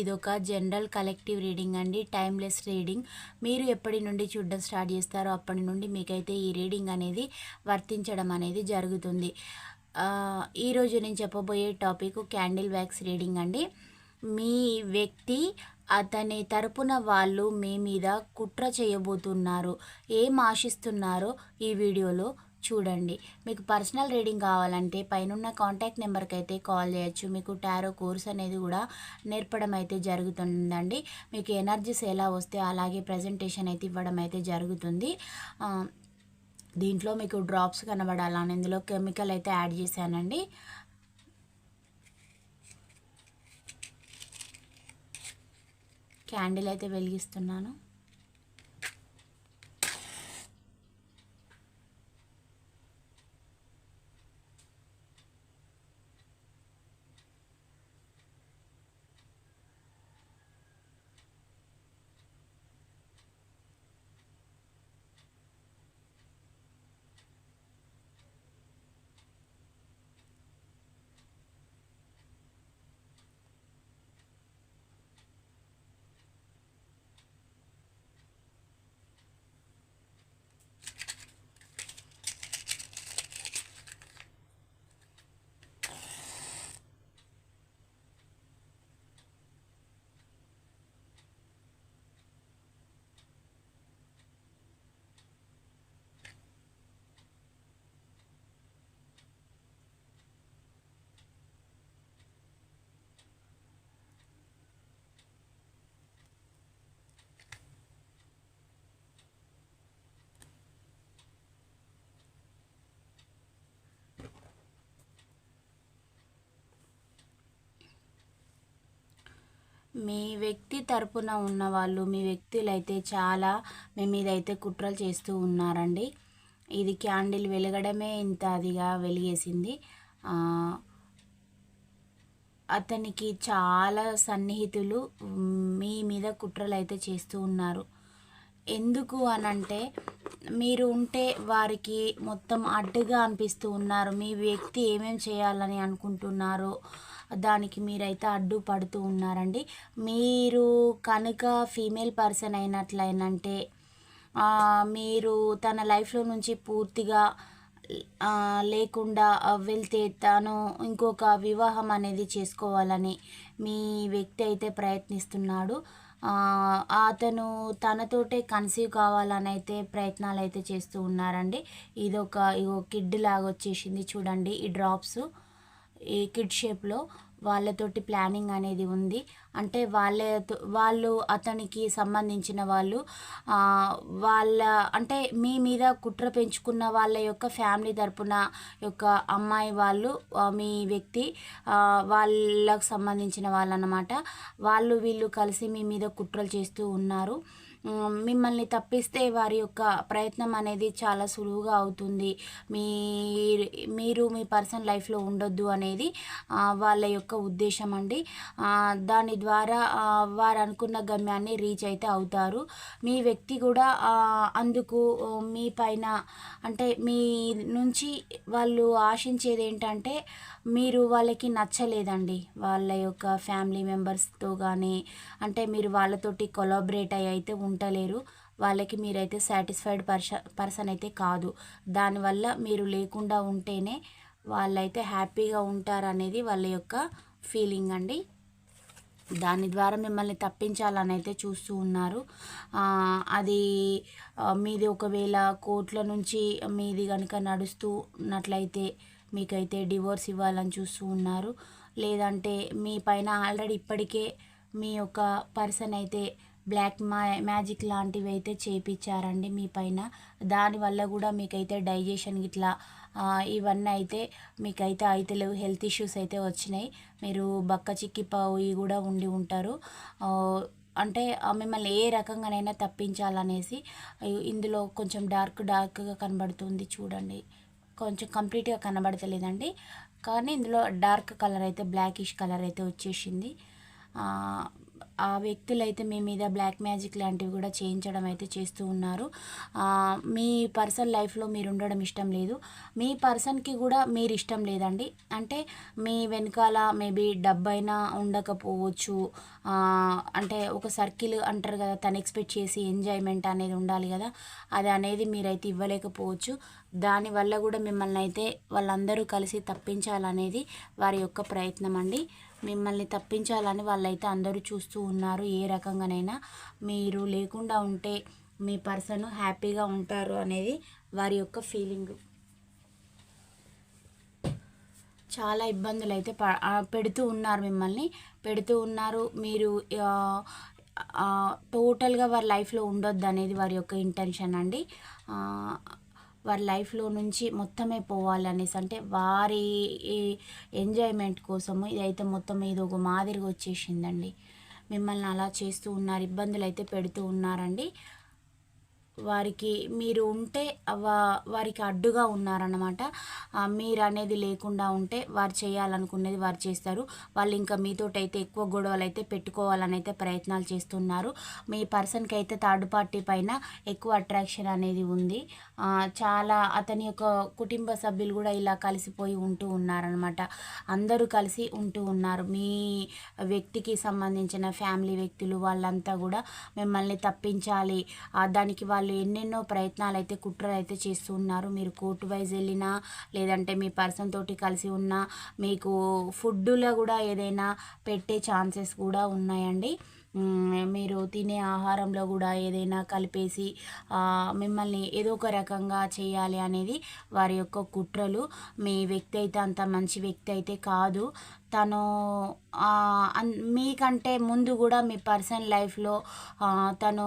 ఇది ఒక general collective reading అండి. Timeless reading. మీరు ఎప్పటి నుండి చూడడం స్టార్ట్ చేస్తారో అప్పటి నుండి మీకైతే ఈ రీడింగ్ అనేది వర్తించడం అనేది జరుగుతుంది. ఈరోజు నేను చెప్పబోయే టాపిక్ క్యాండిల్ వ్యాక్స్ రీడింగ్ అండి. మీ వ్యక్తి అతని తరపున వాళ్ళు మీ మీద కుట్ర చేయబోతున్నారు. ఏం ఆశిస్తున్నారో ఈ వీడియోలో చూడండి. మీకు పర్సనల్ రీడింగ్ కావాలంటే పైనున్న కాంటాక్ట్ నెంబర్కి అయితే కాల్ చేయొచ్చు. మీకు టారో కోర్స్ అనేది కూడా నేర్పడం అయితే జరుగుతుందండి. మీకు ఎనర్జీస్ ఎలా వస్తే అలాగే ప్రజెంటేషన్ అయితే ఇవ్వడం అయితే జరుగుతుంది. దీంట్లో మీకు డ్రాప్స్ కనబడాలని ఇందులో కెమికల్ అయితే యాడ్ చేశానండి. క్యాండిల్ అయితే వెలిగిస్తున్నాను. మీ వ్యక్తి తరపున ఉన్న వాళ్ళు మీ వ్యక్తులు అయితే చాలా మీ మీద అయితే కుట్రలు చేస్తూ ఉన్నారండి. ఇది క్యాండిల్ వెలగడమే ఇంత అదిగా వెలిగేసింది. అతనికి చాలా సన్నిహితులు మీ మీద కుట్రలు అయితే చేస్తూ ఉన్నారు. ఎందుకు అనంటే మీరు ఉంటే వారికి మొత్తం అడ్డుగా అనిపిస్తూ ఉన్నారు. మీ వ్యక్తి ఏమేం చేయాలని అనుకుంటున్నారో దానికి మీరైతే అడ్డు పడుతూ ఉన్నారండి. మీరు కనుక ఫీమేల్ పర్సన్ అయినట్లయినంటే మీరు తన లైఫ్లో నుంచి పూర్తిగా లేకుండా వెళ్తే తాను ఇంకొక వివాహం అనేది చేసుకోవాలని మీ వ్యక్తి అయితే ప్రయత్నిస్తున్నాడు. అతను తనతోటే కన్సీవ్ కావాలని అయితే ప్రయత్నాలు అయితే చేస్తూ ఉన్నారండి. ఇదొక ఇగో కిడ్ లాగా వచ్చేసింది చూడండి ఈ డ్రాప్స్ ఈ కిడ్ షేప్లో వాళ్ళతోటి ప్లానింగ్ అనేది ఉంది. అంటే వాళ్ళతో వాళ్ళు అతనికి సంబంధించిన వాళ్ళు వాళ్ళ అంటే మీ మీద కుట్ర పెంచుకున్న వాళ్ళ యొక్క ఫ్యామిలీ తరపున యొక్క అమ్మాయి వాళ్ళు మీ వ్యక్తి వాళ్ళకు సంబంధించిన వాళ్ళు అన్నమాట వాళ్ళు వీళ్ళు కలిసి మీ మీద కుట్రలు చేస్తూ ఉన్నారు. మిమ్మల్ని తప్పిస్తే వారి యొక్క ప్రయత్నం అనేది చాలా సులువుగా అవుతుంది. మీ మీరు మీ పర్సన్ లైఫ్లో ఉండొద్దు అనేది వాళ్ళ యొక్క ఉద్దేశం అండి. దాని ద్వారా వారు అనుకున్న గమ్యాన్ని రీచ్ అయితే అవుతారు. మీ వ్యక్తి కూడా అందుకు మీ పైన అంటే మీ నుంచి వాళ్ళు ఆశించేది ఏంటంటే మీరు వాళ్ళకి నచ్చలేదండి. వాళ్ళ యొక్క ఫ్యామిలీ మెంబర్స్తో కానీ అంటే మీరు వాళ్ళతోటి కొలాబరేట్ అయ్యి అయితే ఉండలేరు. వాళ్ళకి మీరైతే సాటిస్ఫైడ్ పర్స పర్సన్ అయితే కాదు. దానివల్ల మీరు లేకుండా ఉంటేనే వాళ్ళైతే హ్యాపీగా ఉంటారనేది వాళ్ళ యొక్క ఫీలింగ్ అండి. దాని ద్వారా మిమ్మల్ని తప్పించాలని అయితే చూస్తూ ఉన్నారు. అది మీది ఒకవేళ కోర్టుల నుంచి మీది కనుక నడుస్తూ ఉన్నట్లయితే మీకైతే డివోర్స్ ఇవ్వాలని చూస్తూ ఉన్నారు. లేదంటే మీ పైన ఆల్రెడీ ఇప్పటికే మీ యొక్క పర్సన్ అయితే బ్లాక్ మా మ్యాజిక్ లాంటివి అయితే చేయించారండి మీ పైన. దానివల్ల కూడా మీకైతే డైజెషన్ ఇట్లా ఇవన్నీ అయితే మీకైతే అయితే లేవు హెల్త్ ఇష్యూస్ అయితే వచ్చినాయి. మీరు బక్క చిక్కిపోయి కూడా ఉండి ఉంటారు. అంటే మిమ్మల్ని ఏ రకంగానైనా తప్పించాలనేసి ఇందులో కొంచెం డార్క్ డార్క్గా కనబడుతుంది చూడండి. కొంచెం కంప్లీట్గా కనబడతలేదండి. కానీ ఇందులో డార్క్ కలర్ అయితే బ్లాకిష్ కలర్ అయితే వచ్చేసింది. ఆ వ్యక్తులు అయితే మీ మీద బ్లాక్ మ్యాజిక్ లాంటివి కూడా చేయించడం అయితే చేస్తూ ఉన్నారు. మీ పర్సన్ లైఫ్లో మీరు ఉండడం ఇష్టం లేదు. మీ పర్సన్కి కూడా మీరు ఇష్టం లేదండి. అంటే మీ వెనకాల మేబీ డబ్బైనా ఉండకపోవచ్చు. అంటే ఒక సర్కిల్ అంటారు కదా తను ఎక్స్పెక్ట్ చేసి ఎంజాయ్మెంట్ అనేది ఉండాలి కదా అది అనేది మీరైతే ఇవ్వలేకపోవచ్చు. దానివల్ల కూడా మిమ్మల్ని అయితే వాళ్ళందరూ కలిసి తప్పించాలనేది వారి యొక్క ప్రయత్నం అండి. మిమ్మల్ని తప్పించాలని వాళ్ళైతే అందరూ చూస్తూ ఉన్నారు. ఏ రకంగానైనా మీరు లేకుండా ఉంటే మీ పర్సన్ హ్యాపీగా ఉంటారు అనేది వారి యొక్క ఫీలింగ్. చాలా ఇబ్బందులు అయితే పెడుతూ ఉన్నారు మిమ్మల్ని. పెడుతూ ఉన్నారు. మీరు టోటల్గా వారి లైఫ్లో ఉండొద్దు అనేది వారి యొక్క ఇంటెన్షన్ అండి. వారి లైఫ్లో నుంచి మొత్తమే పోవాలనేసి అంటే వారి ఎంజాయ్మెంట్ కోసము ఇదైతే మొత్తం ఇది ఒక మాదిరిగా వచ్చేసిందండి. మిమ్మల్ని అలా చేస్తూ ఉన్నారు ఇబ్బందులు అయితే పెడుతూ ఉన్నారండి. వారికి మీరు ఉంటే వారికి అడ్డుగా ఉన్నారన్నమాట. మీరు అనేది లేకుండా ఉంటే వారు చేయాలనుకునేది వారు చేస్తారు. వాళ్ళు ఇంకా మీతోటైతే ఎక్కువ గొడవలు అయితే పెట్టుకోవాలని అయితే ప్రయత్నాలు చేస్తున్నారు. మీ పర్సన్కి అయితే థర్డ్ పార్టీ పైన ఎక్కువ అట్రాక్షన్ అనేది ఉంది. చాలా అతని యొక్క కుటుంబ సభ్యులు కూడా ఇలా కలిసిపోయి ఉంటూ ఉన్నారనమాట అందరూ కలిసి ఉంటూ ఉన్నారు. మీ వ్యక్తికి సంబంధించిన ఫ్యామిలీ వ్యక్తులు వాళ్ళంతా కూడా మిమ్మల్ని తప్పించాలి. దానికి వాళ్ళు ఎన్నెన్నో ప్రయత్నాలు అయితే కుట్రలు అయితే చేస్తూ ఉన్నారు. మీరు కోర్టు వైజ్ వెళ్ళినా లేదంటే మీ పర్సన్ తోటి కలిసి ఉన్నా మీకు ఫుడ్లో కూడా ఏదైనా పెట్టే ఛాన్సెస్ కూడా ఉన్నాయండి. మీరు తినే ఆహారంలో కూడా ఏదైనా కలిపేసి మిమ్మల్ని ఏదో ఒక రకంగా చేయాలి అనేది వారి యొక్క కుట్రలు. మీ వ్యక్తి అయితే అంత మంచి వ్యక్తి అయితే కాదు. తను మీకంటే ముందు కూడా మీ పర్సనల్ లైఫ్లో తను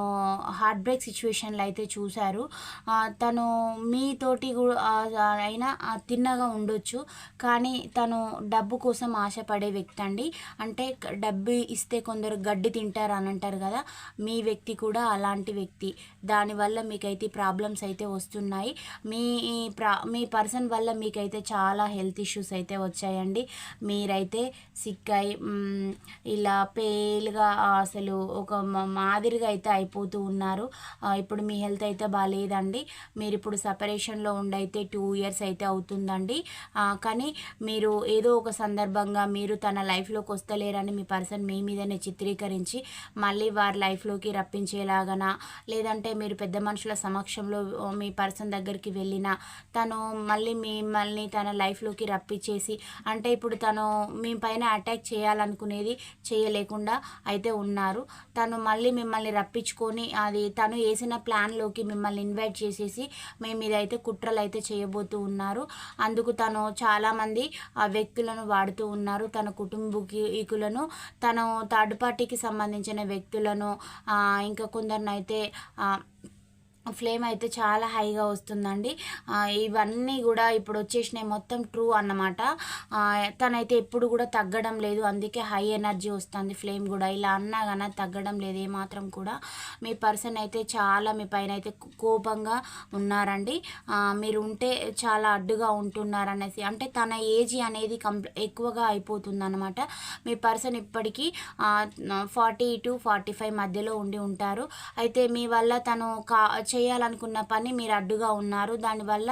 హార్ట్ బ్రేక్ సిచ్యువేషన్లో అయితే చూశారు. తను మీతోటి అయినా తిన్నగా ఉండొచ్చు. కానీ తను డబ్బు కోసం ఆశపడే వ్యక్తి అండి. అంటే డబ్బు ఇస్తే కొందరు గడ్డి తింటారు అని అంటారు కదా మీ వ్యక్తి కూడా అలాంటి వ్యక్తి. దానివల్ల మీకైతే ప్రాబ్లమ్స్ అయితే వస్తున్నాయి. మీ ప్రా మీ పర్సన్ వల్ల మీకైతే చాలా హెల్త్ ఇష్యూస్ అయితే వచ్చాయండి. మీరైతే అయితే సిక్కై ఇలా పేలుగా అసలు ఒక మాదిరిగా అయితే అయిపోతూ ఉన్నారు. ఇప్పుడు మీ హెల్త్ అయితే బాగాలేదండి మీరు ఇప్పుడు సపరేషన్లో ఉండైతే టూ ఇయర్స్ అయితే అవుతుందండి. కానీ మీరు ఏదో ఒక సందర్భంగా మీరు తన లైఫ్లోకి వస్తలేరని మీ పర్సన్ మీ మీదనే చిత్రీకరించి మళ్ళీ వారి లైఫ్లోకి రప్పించేలాగనా? లేదంటే మీరు పెద్ద మనుషుల సమక్షంలో మీ పర్సన్ దగ్గరికి వెళ్ళినా తను మళ్ళీ మిమ్మల్ని తన లైఫ్లోకి రప్పించేసి అంటే ఇప్పుడు తను మీ పైన అటాక్ చేయాలనుకునేది చేయలేకుండా అయితే ఉన్నారు. తను మళ్ళీ మిమ్మల్ని రప్పించుకొని అది తను వేసిన ప్లాన్లోకి మిమ్మల్ని ఇన్వైట్ చేసేసి మేము ఇదైతే కుట్రలు అయితే చేయబోతూ ఉన్నారు. అందుకు తను చాలామంది ఆ వ్యక్తులను వాడుతూ ఉన్నారు. తన కుటుంబీకులను తను థర్డ్ పార్టీకి సంబంధించిన వ్యక్తులను ఇంకా కొందరినైతే ఫ్లేమ్ అయితే చాలా హైగా వస్తుందండి. ఇవన్నీ కూడా ఇప్పుడు వచ్చేసినాయి మొత్తం ట్రూ అన్నమాట. తనైతే ఎప్పుడు కూడా తగ్గడం లేదు. అందుకే హై ఎనర్జీ వస్తుంది ఫ్లేమ్ కూడా. ఇలా అన్నా కానీ తగ్గడం లేదు ఏమాత్రం కూడా. మీ పర్సన్ అయితే చాలా మీ పైన అయితే కోపంగా ఉన్నారండి. మీరు ఉంటే చాలా అడ్డుగా ఉంటున్నారనేసి. అంటే తన ఏజ్ అనేది కంప్లీ ఎక్కువగా అయిపోతుందన్నమాట. మీ పర్సన్ ఇప్పటికీ ఫార్టీ టు ఫార్టీ ఫైవ్ మధ్యలో ఉండి ఉంటారు. అయితే మీ వల్ల తను కా చేయాలనుకున్న పని మీరు అడ్డుగా ఉన్నారు. దానివల్ల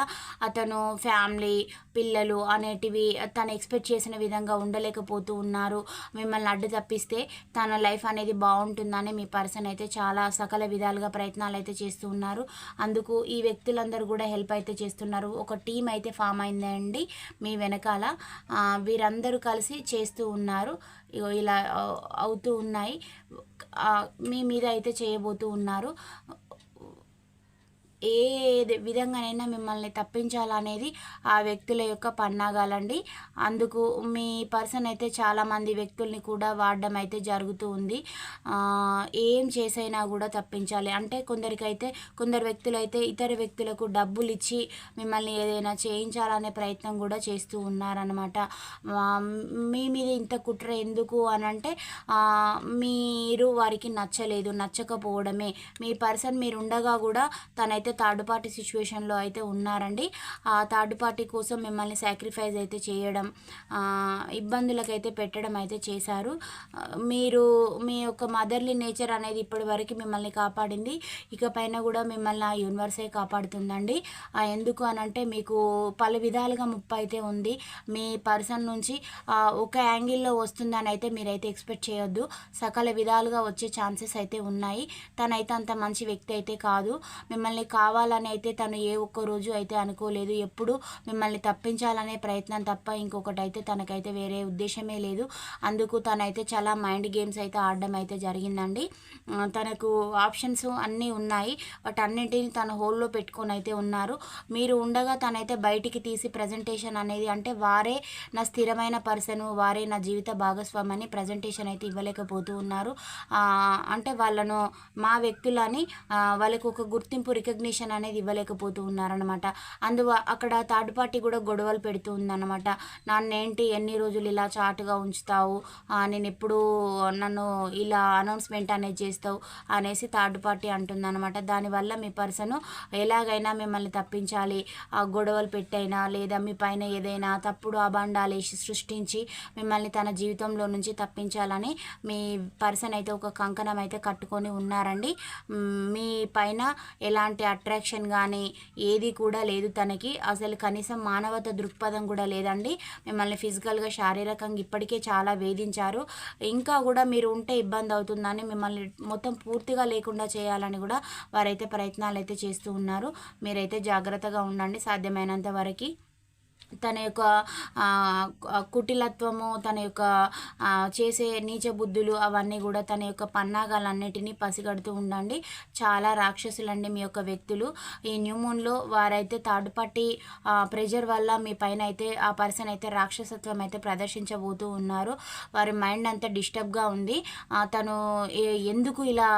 అతను ఫ్యామిలీ పిల్లలు అనేటివి తను ఎక్స్పెక్ట్ చేసిన విధంగా ఉండలేకపోతూ ఉన్నారు. మిమ్మల్ని అడ్డు తప్పిస్తే తన లైఫ్ అనేది బాగుంటుందని మీ పర్సన్ అయితే చాలా సకల విధాలుగా ప్రయత్నాలు అయితే చేస్తూ ఉన్నారు. అందుకు ఈ వ్యక్తులందరూ కూడా హెల్ప్ అయితే చేస్తున్నారు. ఒక టీం అయితే ఫామ్ అయిందండి మీ వెనకాల. వీరందరూ కలిసి చేస్తూ ఉన్నారు. ఇలా అవుతూ ఉన్నాయి. మీ మీద అయితే చేయబోతూ ఉన్నారు. ఏ విధంగానైనా మిమ్మల్ని తప్పించాలనేది ఆ వ్యక్తుల యొక్క పన్నాగాలండి. అందుకు మీ పర్సన్ అయితే చాలామంది వ్యక్తుల్ని కూడా వాడడం అయితే జరుగుతూ ఉంది. ఏం చేసైనా కూడా తప్పించాలి. అంటే కొందరికైతే కొందరు వ్యక్తులు అయితే ఇతర వ్యక్తులకు డబ్బులు ఇచ్చి మిమ్మల్ని ఏదైనా చేయించాలనే ప్రయత్నం కూడా చేస్తూ ఉన్నారనమాట మీ మీద ఇంత కుట్ర ఎందుకు అని అంటే మీరు వారికి నచ్చలేదు నచ్చకపోవడమే. మీ పర్సన్ మీరు ఉండగా కూడా తనైతే థర్డ్ పార్టీ సిచ్యువేషన్లో అయితే ఉన్నారండి. ఆ థర్డ్ పార్టీ కోసం మిమ్మల్ని సాక్రిఫైస్ అయితే చేయడం ఇబ్బందులకైతే పెట్టడం అయితే చేశారు. మీరు మీ యొక్క మదర్లీ నేచర్ అనేది ఇప్పటి వరకు మిమ్మల్ని కాపాడింది. ఇకపైన కూడా మిమ్మల్ని ఆ యూనివర్సే కాపాడుతుందండి. ఎందుకు అని అంటే మీకు పలు విధాలుగా ముప్పు అయితే ఉంది. మీ పర్సన్ నుంచి ఒక యాంగిల్లో వస్తుందని అయితే మీరైతే ఎక్స్పెక్ట్ చేయొద్దు. సకల విధాలుగా వచ్చే ఛాన్సెస్ అయితే ఉన్నాయి. తనైతే అంత మంచి వ్యక్తి అయితే కాదు. మిమ్మల్ని కావాలని అయితే తను ఏ ఒక్క రోజు అయితే అనుకోలేదు. ఎప్పుడు మిమ్మల్ని తప్పించాలనే ప్రయత్నం తప్ప ఇంకొకటి అయితే తనకైతే వేరే ఉద్దేశమే లేదు. అందుకు తనైతే చాలా మైండ్ గేమ్స్ అయితే ఆడడం అయితే జరిగిందండి. తనకు ఆప్షన్స్ అన్నీ ఉన్నాయి. బట్ అన్నింటినీ తన హోల్లో పెట్టుకొని అయితే ఉన్నారు. మీరు ఉండగా తనైతే బయటికి తీసి ప్రజెంటేషన్ అనేది అంటే వారే నా స్థిరమైన పర్సన్ వారే నా జీవిత భాగస్వామి అని ప్రజెంటేషన్ అయితే ఇవ్వలేకపోతూ ఉన్నారు. అంటే వాళ్ళను మా వ్యక్తులని వాళ్ళకు ఒక గుర్తింపు రికగ్నిషన్ అనేది ఇవ్వలేకపోతూ ఉన్నారనమాట అందు అక్కడ థర్డ్ పార్టీ కూడా గొడవలు పెడుతూ ఉందన్నమాట. నన్నేంటి ఎన్ని రోజులు ఇలా చాటుగా ఉంచుతావు? నేను ఎప్పుడు నన్ను ఇలా అనౌన్స్మెంట్ అనేది చేస్తావు? అనేసి థర్డ్ పార్టీ అంటుందన్నమాట. దానివల్ల మీ పర్సన్ ఎలాగైనా మిమ్మల్ని తప్పించాలి. ఆ గొడవలు పెట్టైనా లేదా మీ పైన ఏదైనా తప్పుడు అబాండాలు వేసి సృష్టించి మిమ్మల్ని తన జీవితంలో నుంచి తప్పించాలని మీ పర్సన్ అయితే ఒక కంకణం అయితే కట్టుకొని ఉన్నారండి. మీ పైన ఎలాంటి అట్రాక్షన్ కానీ ఏది కూడా లేదు తనకి. అసలు కనీసం మానవత దృక్పథం కూడా లేదండి. మిమ్మల్ని ఫిజికల్గా శారీరకంగా ఇప్పటికే చాలా వేధించారు. ఇంకా కూడా మీరు ఉంటే ఇబ్బంది అవుతుందని మిమ్మల్ని మొత్తం పూర్తిగా లేకుండా చేయాలని కూడా వారైతే ప్రయత్నాలు అయితే చేస్తూ ఉన్నారు. మీరైతే జాగ్రత్తగా ఉండండి సాధ్యమైనంత వరకు. తన యొక్క కుటిలత్వము తన యొక్క చేసే నీచ బుద్ధులు అవన్నీ కూడా తన యొక్క పన్నాగాలన్నిటినీ పసిగడుతూ ఉండండి. చాలా రాక్షసులండి మీ యొక్క వ్యక్తులు. ఈ న్యూమూన్లో వారైతే థర్డ్ పార్టీ ప్రెజర్ వల్ల మీ పైన అయితే ఆ పర్సన్ అయితే రాక్షసత్వం అయితే ప్రదర్శించబోతూ ఉన్నారు. వారి మైండ్ అంతా డిస్టర్బ్గా ఉంది. తను ఎందుకు ఇలా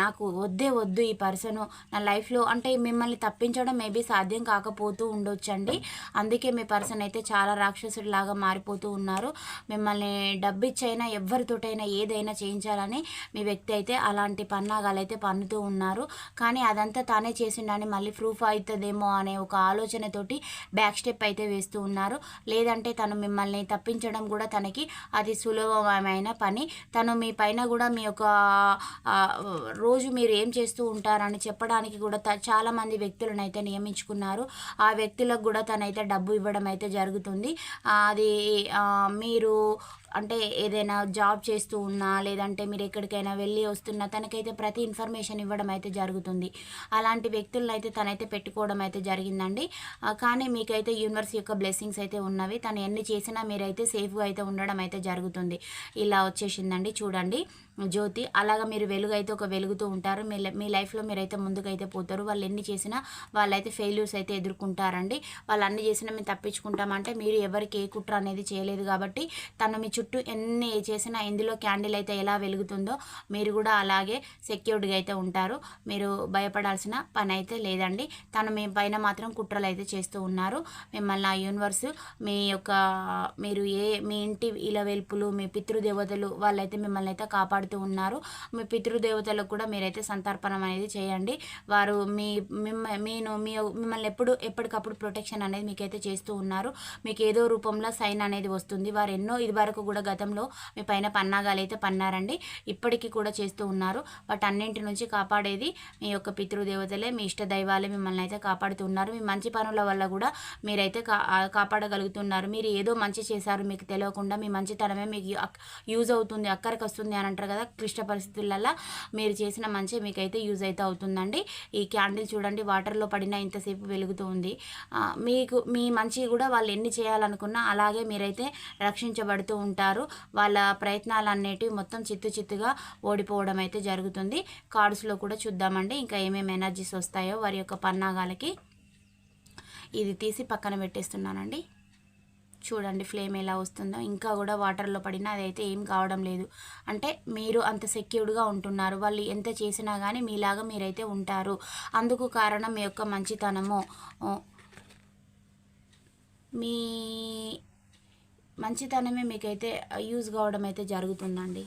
నాకు వద్దే వద్దు ఈ పర్సన్ నా లైఫ్లో అంటే మిమ్మల్ని తప్పించడం మేబీ సాధ్యం కాకపోతూ ఉండొచ్చండి. అందుకే మీ పర్సన్ అయితే చాలా రాక్షసుడిలాగా మారిపోతూ ఉన్నారు. మిమ్మల్ని డబ్బిచ్చైనా ఎవరితోటైనా ఏదైనా చేయించాలని మీ వ్యక్తి అయితే అలాంటి పన్నాగాలు అయితే పన్నుతూ ఉన్నారు. కానీ అదంతా తానే చేసిండని మళ్ళీ ప్రూఫ్ అవుతుందేమో అనే ఒక ఆలోచనతోటి బ్యాక్ స్టెప్ అయితే వేస్తూ ఉన్నారు. లేదంటే తను మిమ్మల్ని తప్పించడం కూడా తనకి అది సులభమైన పని. తను మీ పైన కూడా మీ యొక్క రోజు మీరు ఏం చేస్తూ ఉంటారని చెప్పడానికి కూడా చాలామంది వ్యక్తులను అయితే నియమించుకున్నారు. ఆ వ్యక్తులకు కూడా అయితే డబ్బు ఇవ్వడం అయితే జరుగుతుంది అది మీరు అంటే ఏదైనా జాబ్ చేస్తూ ఉన్నా లేదంటే మీరు ఎక్కడికైనా వెళ్ళి వస్తున్నా తనకైతే ప్రతి ఇన్ఫర్మేషన్ ఇవ్వడం అయితే జరుగుతుంది. అలాంటి వ్యక్తులను అయితే తనైతే పెట్టుకోవడం అయితే జరిగిందండి. కానీ మీకైతే యూనివర్స్ యొక్క బ్లెస్సింగ్స్ అయితే ఉన్నవి. తను ఎన్ని చేసినా మీరైతే సేఫ్గా అయితే ఉండడం అయితే జరుగుతుంది. ఇలా వచ్చేసిందండి. చూడండి జ్యోతి అలాగా మీరు వెలుగు అయితే ఒక వెలుగుతూ ఉంటారు. మీ మీ లైఫ్లో మీరైతే ముందుకైతే పోతారు. వాళ్ళు ఎన్ని చేసినా వాళ్ళైతే ఫెయిల్యూర్స్ అయితే ఎదుర్కొంటారండి. వాళ్ళు అన్ని చేసినా మేము తప్పించుకుంటామంటే మీరు ఎవరికి ఏ కుట్ర అనేది చేయలేదు కాబట్టి తను మీ చుట్టూ చుట్టూ ఎన్ని చేసినా ఇందులో క్యాండిల్ అయితే ఎలా వెలుగుతుందో మీరు కూడా అలాగే సెక్యూర్డ్గా అయితే ఉంటారు. మీరు భయపడాల్సిన పని అయితే లేదండి. తను మీ పైన మాత్రం కుట్రలు అయితే చేస్తూ ఉన్నారు. మిమ్మల్ని ఆ యూనివర్స్ మీ యొక్క మీరు ఏ మీ ఇంటి ఇలవెల్పులు మీ పితృదేవతలు వాళ్ళైతే మిమ్మల్ని అయితే కాపాడుతూ ఉన్నారు. మీ పితృదేవతలకు కూడా మీరైతే సంతర్పణం అనేది చేయండి. వారు మీ మీను మీ మిమ్మల్ని ఎప్పుడు ఎప్పటికప్పుడు ప్రొటెక్షన్ అనేది మీకైతే చేస్తూ ఉన్నారు. మీకు ఏదో రూపంలో సైన్ అనేది వస్తుంది. వారు ఎన్నో ఇది వరకు కూడా గతంలో మీ పైన పన్నాగాలు అయితే పన్నారండి. ఇప్పటికీ కూడా చేస్తూ ఉన్నారు. బట్ అన్నింటి నుంచి కాపాడేది మీ యొక్క పితృదేవతలే. మీ ఇష్ట దైవాలే మిమ్మల్ని అయితే కాపాడుతూ ఉన్నారు మీ మంచి పనుల వల్ల కూడా మీరైతే కా కాపాడగలుగుతున్నారు. మీరు ఏదో మంచి చేశారు మీకు తెలియకుండా మీ మంచితనమే మీకు యూజ్ అవుతుంది అక్కడికి వస్తుంది అని అంటారు కదా క్లిష్ట పరిస్థితులలో మీరు చేసిన మంచి మీకైతే యూజ్ అయితే అవుతుందండి. ఈ క్యాండిల్ చూడండి వాటర్లో పడిన ఇంతసేపు వెలుగుతూ ఉంది. మీకు మీ మంచి కూడా వాళ్ళు ఎన్ని చేయాలనుకున్నా అలాగే మీరైతే రక్షించబడుతూ ఉంటారు. ఉంటారు వాళ్ళ ప్రయత్నాలు అనేటివి మొత్తం చిత్తు చిత్తుగా ఓడిపోవడం అయితే జరుగుతుంది. కార్డ్స్లో కూడా చూద్దామండి. ఇంకా ఏమేమి ఎనర్జీస్ వస్తాయో వారి యొక్క పన్నాగాలకి ఇది తీసి పక్కన పెట్టేస్తున్నానండి. చూడండి ఫ్లేమ్ ఎలా వస్తుందో. ఇంకా కూడా వాటర్లో పడినా అదైతే ఏం కావడం లేదు. అంటే మీరు అంత సెక్యూర్డ్గా ఉంటున్నారు. వాళ్ళు ఎంత చేసినా కానీ మీలాగా మీరైతే ఉంటారు. అందుకు కారణం మీ యొక్క మంచితనము. మీ మంచితనమే మీకైతే యూజ్ కావడం అయితే జరుగుతుందండి.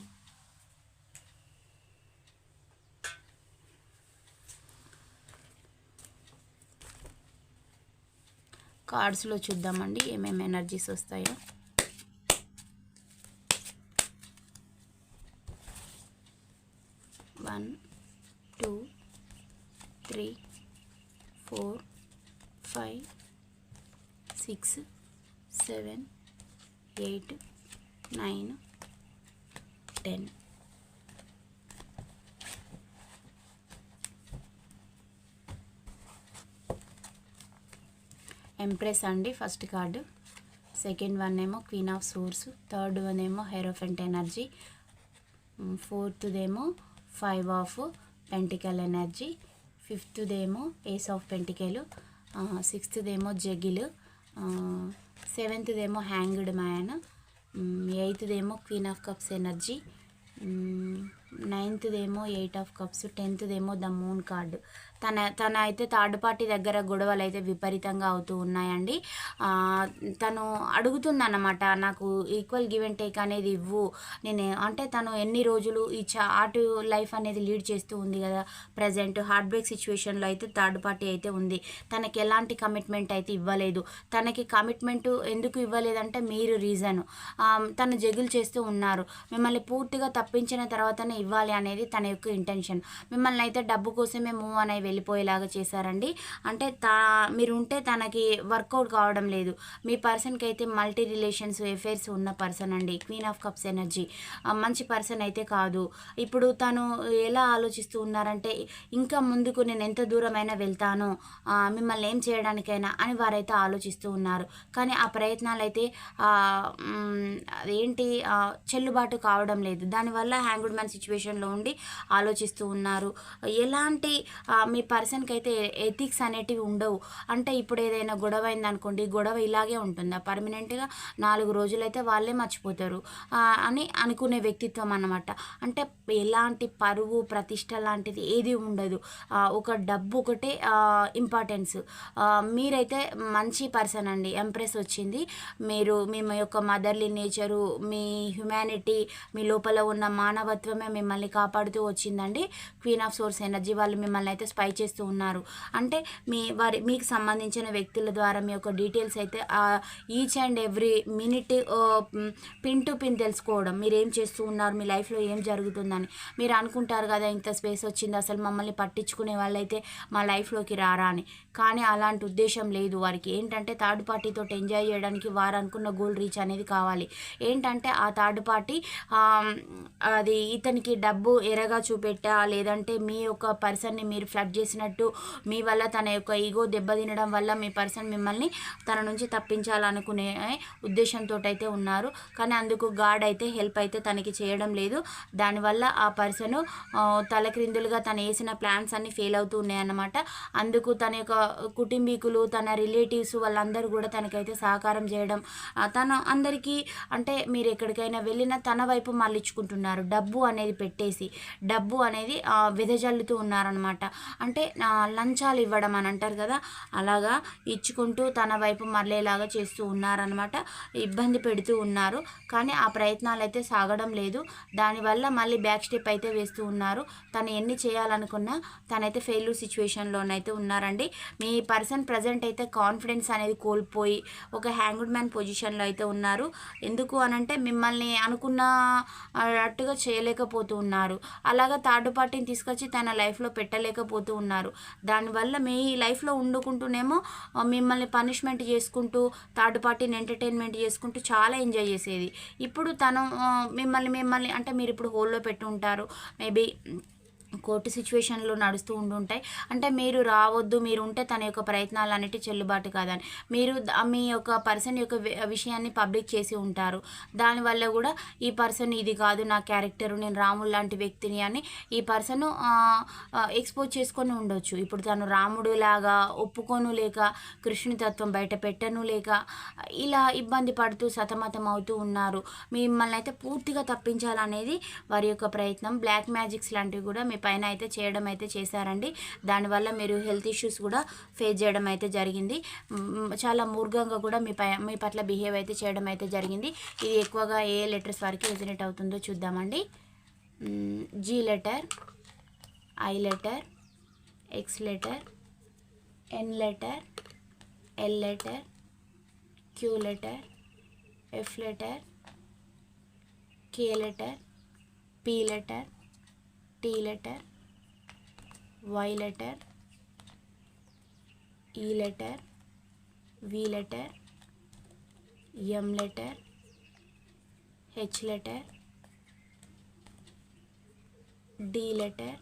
కార్డ్స్లో చూద్దామండి ఏమేమి ఎనర్జీస్ వస్తాయో. One two three four five six seven eight nine ten. Empress అండి ఫస్ట్ కార్డు సెకండ్ వన్ ఏమో queen of swords third one ఏమో హెరోఫెంట్ ఎనర్జీ ఫోర్త్దేమో ఫైవ్ ఆఫ్ పెంటికల్ ఎనర్జీ ఫిఫ్త్దేమో ఏస్ ఆఫ్ పెంటికలు సిక్స్త్దేమో జగిల్ సెవెంత్దేమో hanged man ఎయిత్దేమో queen of cups energy నైన్త్దేమో eight of cups టెన్త్దేమో ద మూన్ కార్డు. తన తన అయితే థర్డ్ పార్టీ దగ్గర గొడవలు అయితే విపరీతంగా అవుతూ ఉన్నాయండి. తను అడుగుతుందన్నమాట నాకు ఈక్వల్ గివ్ అండ్ టేక్ అనేది ఇవ్వు. నేను అంటే తను ఎన్ని రోజులు ఈ చాటు లైఫ్ అనేది లీడ్ చేస్తూ ఉంది కదా ప్రజెంట్ హార్ట్ బ్రేక్ సిచ్యువేషన్లో అయితే థర్డ్ పార్టీ అయితే ఉంది. తనకి ఎలాంటి కమిట్మెంట్ అయితే ఇవ్వలేదు. తనకి కమిట్మెంట్ ఎందుకు ఇవ్వలేదంటే మీరు రీజన్. తను జగులు చేస్తూ ఉన్నారు. మిమ్మల్ని పూర్తిగా తప్పించిన తర్వాతనే ఇవ్వాలి అనేది తన యొక్క ఇంటెన్షన్. మిమ్మల్ని అయితే డబ్బు కోసమే మూవ్ అనేవి వెళ్ళిపోయేలాగా చేశారండి. అంటే తా మీరు ఉంటే తనకి వర్కౌట్ కావడం లేదు. మీ పర్సన్కి అయితే మల్టీ రిలేషన్స్ ఎఫైర్స్ ఉన్న పర్సన్ అండి. Queen of cups energy. మంచి పర్సన్ అయితే కాదు. ఇప్పుడు తను ఎలా ఆలోచిస్తూ ఉన్నారంటే ఇంకా ముందుకు నేను ఎంత దూరమైనా వెళ్తాను మిమ్మల్ని ఏం చేయడానికైనా అని వారైతే ఆలోచిస్తూ ఉన్నారు. కానీ ఆ ప్రయత్నాలు అయితే ఏంటి చెల్లుబాటు కావడం లేదు. దానివల్ల హ్యాంగుడ్ మ్యాన్ సిచ్యువేషన్లో ఉండి ఆలోచిస్తూ ఉన్నారు. ఎలాంటి మీ మీ పర్సన్కి అయితే ఎథిక్స్ అనేటివి ఉండవు. అంటే ఇప్పుడు ఏదైనా గొడవ అయిందనుకోండి గొడవ ఇలాగే ఉంటుందా. పర్మనెంట్గా నాలుగు రోజులైతే వాళ్ళే మర్చిపోతారు. అని అనుకునే వ్యక్తిత్వం అన్నమాట. అంటే ఎలాంటి పరువు ప్రతిష్ట లాంటిది ఏది ఉండదు. ఒక డబ్బు ఒకటే ఇంపార్టెన్స్ మీరైతే మంచి పర్సన్ అండి. ఎంప్రెస్ వచ్చింది. మీరు మీ యొక్క మదర్లీ నేచరు మీ హ్యుమానిటీ మీ లోపల ఉన్న మానవత్వమే మిమ్మల్ని కాపాడుతూ వచ్చిందండి. క్వీన్ ఆఫ్ సోర్స్ ఎనర్జీ వాళ్ళు మిమ్మల్ని అయితే స్పై చేస్తూ ఉన్నారు. అంటే మీ వారి మీకు సంబంధించిన వ్యక్తుల ద్వారా మీ యొక్క డీటెయిల్స్ అయితే each and every minute pin to pin తెలుసుకోవడం మీరు ఏం చేస్తూ ఉన్నారు మీ లైఫ్లో ఏం జరుగుతుందని. మీరు అనుకుంటారు కదా ఇంత స్పేస్ వచ్చింది అసలు మమ్మల్ని పట్టించుకునే వాళ్ళైతే మా లైఫ్లోకి రారా అని. కానీ అలాంటి ఉద్దేశం లేదు. వారికి ఏంటంటే థర్డ్ పార్టీతో ఎంజాయ్ చేయడానికి వారు అనుకున్న గోల్ రీచ్ అనేది కావాలి. ఏంటంటే ఆ థర్డ్ పార్టీ అది ఇతనికి డబ్బు ఎరగా చూపెట్టా లేదంటే మీ యొక్క పర్సన్ని మీరు ఫ్లడ్ చేసినట్టు మీ వల్ల తన యొక్క ఈగో దెబ్బతినడం వల్ల మీ పర్సన్ మిమ్మల్ని తన నుంచి తప్పించాలనుకునే ఉద్దేశంతో అయితే ఉన్నారు. కానీ అందుకు గాడ్ అయితే హెల్ప్ అయితే తనకి చేయడం లేదు. దానివల్ల ఆ పర్సన్ తలక్రిందులుగా తను వేసిన ప్లాన్స్ అన్ని ఫెయిల్ అవుతూ ఉన్నాయన్నమాట. అందుకు తన యొక్క కుటుంబీకులు తన రిలేటివ్స్ వాళ్ళందరూ కూడా తనకైతే సహకారం చేయడం తన అందరికీ అంటే మీరు ఎక్కడికైనా వెళ్ళినా తన వైపు మళ్ళించుకుంటున్నారు. డబ్బు అనేది పెట్టేసి డబ్బు అనేది ఆ, వెదజల్లుతూ ఉన్నారనమాట అంటే లంచాలు ఇవ్వడం అని అంటారు కదా అలాగా ఇచ్చుకుంటూ తన వైపు మళ్ళేలాగా చేస్తూ ఉన్నారనమాట ఇబ్బంది పెడుతూ ఉన్నారు. కానీ ఆ ప్రయత్నాలు అయితే సాగడం లేదు. దానివల్ల మళ్ళీ బ్యాక్ స్టెప్ అయితే వేస్తూ ఉన్నారు. తను ఎన్ని చేయాలనుకున్నా తనైతే ఫెయిల్యూర్ సిచ్యువేషన్లోనైతే ఉన్నారండి. మీ పర్సన్ ప్రజెంట్ అయితే కాన్ఫిడెన్స్ అనేది కోల్పోయి ఒక హ్యాంగ్డ్ మ్యాన్ పొజిషన్లో అయితే ఉన్నారు. ఎందుకు అనంటే మిమ్మల్ని అనుకున్న అట్టుగా చేయలేకపోతూ ఉన్నారు. అలాగా థర్డ్ పార్టీని తీసుకొచ్చి తన లైఫ్లో పెట్టలేకపోతూ ఉన్నారు. దానివల్ల మీ లైఫ్లో వండుకుంటూనేమో మిమ్మల్ని పనిష్మెంట్ చేసుకుంటూ థర్డ్ పార్టీని ఎంటర్టైన్మెంట్ చేసుకుంటూ చాలా ఎంజాయ్ చేసేది. ఇప్పుడు తను మిమ్మల్ని మిమ్మల్ని అంటే మీరు ఇప్పుడు హోల్లో పెట్టి ఉంటారు మేబీ కోర్టు సిచ్యువేషన్లు నడుస్తూ ఉండుంటాయి. అంటే మీరు రావద్దు మీరు ఉంటే తన యొక్క ప్రయత్నాలు అనేవి చెల్లుబాటు కాదని. మీరు మీ యొక్క పర్సన్ యొక్క విషయాన్ని పబ్లిక్ చేసి ఉంటారు. దానివల్ల కూడా ఈ పర్సన్ ఇది కాదు నా క్యారెక్టర్ నేను రాముడు లాంటి వ్యక్తిని అని ఈ పర్సన్ ఎక్స్పోజ్ చేసుకొని ఉండొచ్చు. ఇప్పుడు తను రాముడు లాగా ఒప్పుకోను లేక కృష్ణుని తత్వం బయట పెట్టను లేక ఇలా ఇబ్బంది పడుతూ సతమతం అవుతూ ఉన్నారు. మిమ్మల్ని అయితే పూర్తిగా తప్పించాలనేది వారి యొక్క ప్రయత్నం. బ్లాక్ మ్యాజిక్స్ లాంటివి కూడా మీ పైన అయితే చేయడం అయితే చేశారండి. దానివల్ల మీరు హెల్త్ ఇష్యూస్ కూడా ఫేస్ చేయడం అయితే జరిగింది. చాలా మూర్ఘంగా కూడా మీ పై మీ పట్ల బిహేవ్ అయితే చేయడం అయితే జరిగింది. ఇది ఎక్కువగా ఏ లెటర్స్ వరకు రెజినేట్ అవుతుందో చూద్దామండి. G letter I letter X letter N letter L letter Q letter F letter K letter P letter T letter Y letter E letter V letter M letter H letter D letter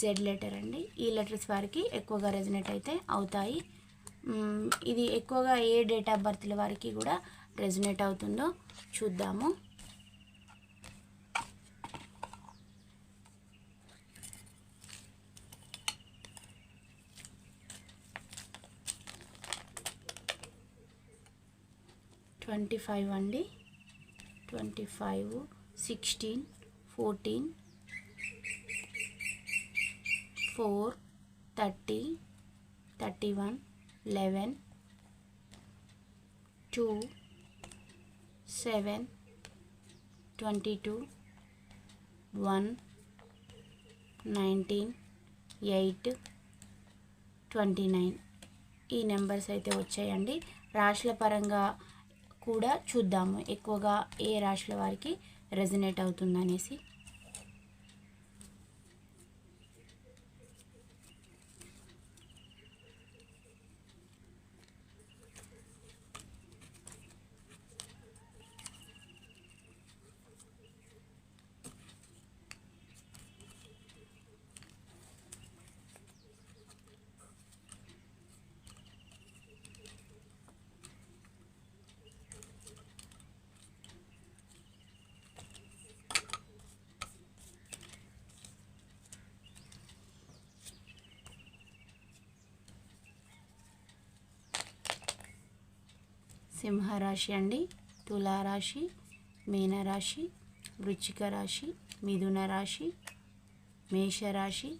Z letter అండి. ఈ letters వారికి ఎక్కువగా resonate అయితే అవుతాయి. ఇది ఎక్కువగా ఏ date of బర్త్ల వారికి కూడా రెజినేట్ అవుతుందో చూద్దాము. ట్వంటీ ఫైవ్ అండి. Twenty five sixteen fourteen four thirty thirty one eleven two seven twenty two one nineteen eight twenty nine. ఈ నెంబర్స్ అయితే వచ్చాయండి. రాశుల పరంగా కూడా చూద్దాము. ఎక్కువగా ఏ రాశుల వారికి రెజినేట్ అవుతుందనేసి. సింహరాశి అండి. తులారాశి మీనరాశి వృచ్చిక రాశి మిథున రాశి మేషరాశి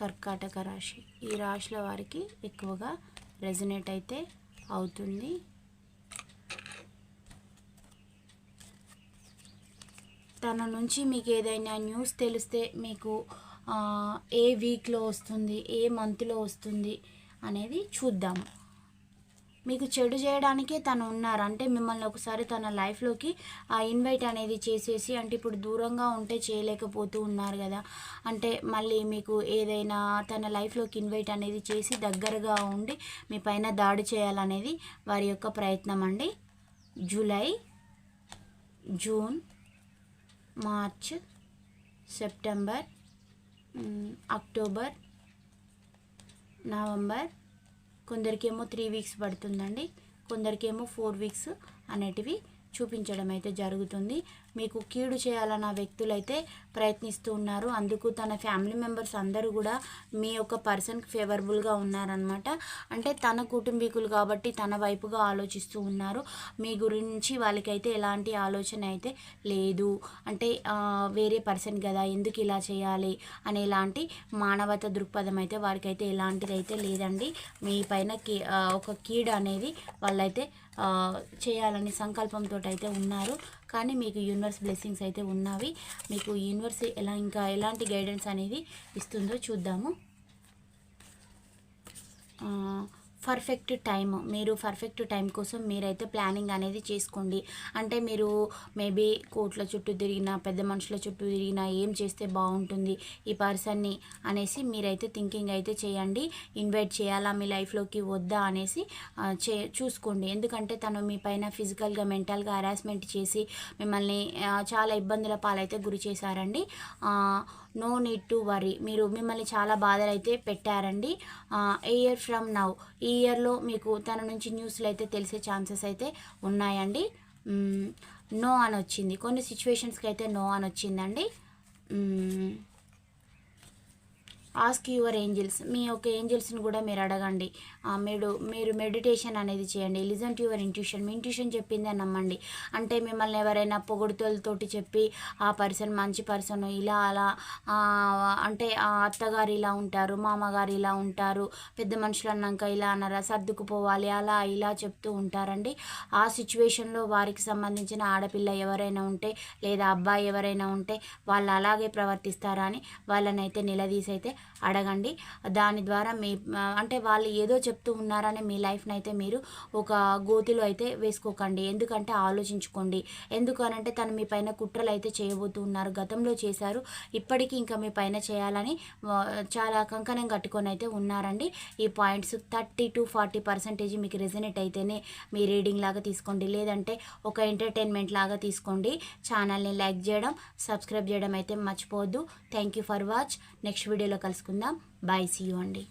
కర్కాటక రాశి. ఈ రాశుల వారికి ఎక్కువగా రెజనేట్ అయితే అవుతుంది. తన నుంచి మీకు ఏదైనా న్యూస్ తెలిస్తే మీకు ఏ వీక్లో వస్తుంది ఏ మంత్లో వస్తుంది అనేది చూద్దాము. మీకు చెడు చేయడానికే తను ఉన్నారు. అంటే మిమ్మల్ని ఒకసారి తన లైఫ్లోకి ఆ ఇన్వైట్ అనేది చేసేసి అంటే ఇప్పుడు దూరంగా ఉంటే చేయలేకపోతూ ఉన్నారు కదా. అంటే మళ్ళీ మీకు ఏదైనా తన లైఫ్లోకి ఇన్వైట్ అనేది చేసి దగ్గరగా ఉండి మీ పైన దాడి చేయాలనేది వారి యొక్క ప్రయత్నం అండి. July June March September October November కొందరికేమో three weeks పడుతుందండి కొందరికేమో ఫోర్ వీక్స్ అనేటివి చూపించడం అయితే జరుగుతుంది. మీకు కీడు చేయాలన్న వ్యక్తులైతే ప్రయత్నిస్తూ ఉన్నారు. అందుకు తన ఫ్యామిలీ మెంబర్స్ అందరూ కూడా మీ యొక్క పర్సన్కి ఫేవరబుల్గా ఉన్నారనమాట అంటే తన కుటుంబీకులు కాబట్టి తన వైపుగా ఆలోచిస్తూ ఉన్నారు. మీ గురించి వాళ్ళకైతే ఎలాంటి ఆలోచన అయితే లేదు. అంటే వేరే పర్సన్ కదా ఎందుకు ఇలా చేయాలి అనే ఎలాంటి మానవత దృక్పథం అయితే వారికైతే ఎలాంటిది అయితే లేదండి. మీ పైన కీ ఒక కీడు అనేది వాళ్ళైతే చేయాలని సంకల్పంతో అయితే ఉన్నారు. కానీ మీకు యూనివర్స్ బ్లెస్సింగ్స్ అయితే ఉన్నవి. మీకు యూనివర్స్ ఎలా ఇంకా ఎలాంటి గైడెన్స్ అనేది ఇస్తుందో చూద్దాము. పర్ఫెక్ట్ టైం మీరు పర్ఫెక్ట్ టైం కోసం మీరైతే ప్లానింగ్ అనేది చేసుకోండి. అంటే మీరు మేబీ కోట్ల చుట్టూ తిరిగినా పెద్ద మనుషుల చుట్టూ తిరిగినా ఏం చేస్తే బాగుంటుంది ఈ పర్సన్ని అనేసి మీరైతే థింకింగ్ అయితే చేయండి. ఇన్వైట్ చేయాలా మీ లైఫ్లోకి వద్దా అనేసి చే చూసుకోండి. ఎందుకంటే తను మీ పైన ఫిజికల్గా మెంటల్గా హరాస్మెంట్ చేసి మిమ్మల్ని చాలా ఇబ్బందుల పాలైతే గురి చేశారండి. No need to worry. మీరు మిమ్మల్ని చాలా బాధలు అయితే పెట్టారండి ఏ ఇయర్ ఫ్రమ్ నవ్ ఈ ఇయర్లో మీకు తన నుంచి న్యూస్లు అయితే తెలిసే ఛాన్సెస్ అయితే ఉన్నాయండి. నో అని వచ్చింది. కొన్ని సిచ్యువేషన్స్కి అయితే నో అని వచ్చిందండి. ఆస్క్ యువర్ ఏంజిల్స్ మీ యొక్క ఏంజిల్స్ని కూడా మీరు అడగండి. మీరు మీరు మెడిటేషన్ అనేది చేయండి. లిజన్ టు యువర్ ఇంట్యూషన్ మీ ఇంట్యూషన్ చెప్పిందే నమ్మండి. అంటే మిమ్మల్ని ఎవరైనా పొగుడుతలతోటి చెప్పి ఆ పర్సన్ మంచి పర్సన్ ఇలా అలా అంటే ఆ అత్తగారు ఇలా ఉంటారు మామగారు ఇలా ఉంటారు పెద్ద మనుషులు అన్నాక ఇలా అన్నారా సర్దుకుపోవాలి అలా ఇలా చెప్తూ ఉంటారండి. ఆ సిచ్యువేషన్లో వారికి సంబంధించిన ఆడపిల్ల ఎవరైనా ఉంటే లేదా అబ్బాయి ఎవరైనా ఉంటే వాళ్ళు అలాగే ప్రవర్తిస్తారా అని వాళ్ళనైతే నిలదీసైతే నిలదీసి అయితే అడగండి. దాని ద్వారా మీ అంటే వాళ్ళు ఏదో చెప్తూ ఉన్నారని మీ లైఫ్ని అయితే మీరు ఒక గోతిలో అయితే వేసుకోకండి. ఎందుకంటే ఆలోచించుకోండి. ఎందుకనంటే తను మీ పైన కుట్రలు అయితే చేయబోతూ ఉన్నారు. గతంలో చేశారు. ఇప్పటికీ ఇంకా మీ పైన చేయాలని చాలా కంకణం కట్టుకొని అయితే ఉన్నారండి. ఈ points thirty to forty percentage మీకు రెజనేట్ అయితేనే మీ రీడింగ్ లాగా తీసుకోండి. లేదంటే ఒక ఎంటర్టైన్మెంట్ లాగా తీసుకోండి. ఛానల్ని లైక్ చేయడం సబ్స్క్రైబ్ చేయడం అయితే మర్చిపోవద్దు. Thank you for watch. Next వీడియోలో కలుసుకుందాం. బాయ్ సీ యూ అండి.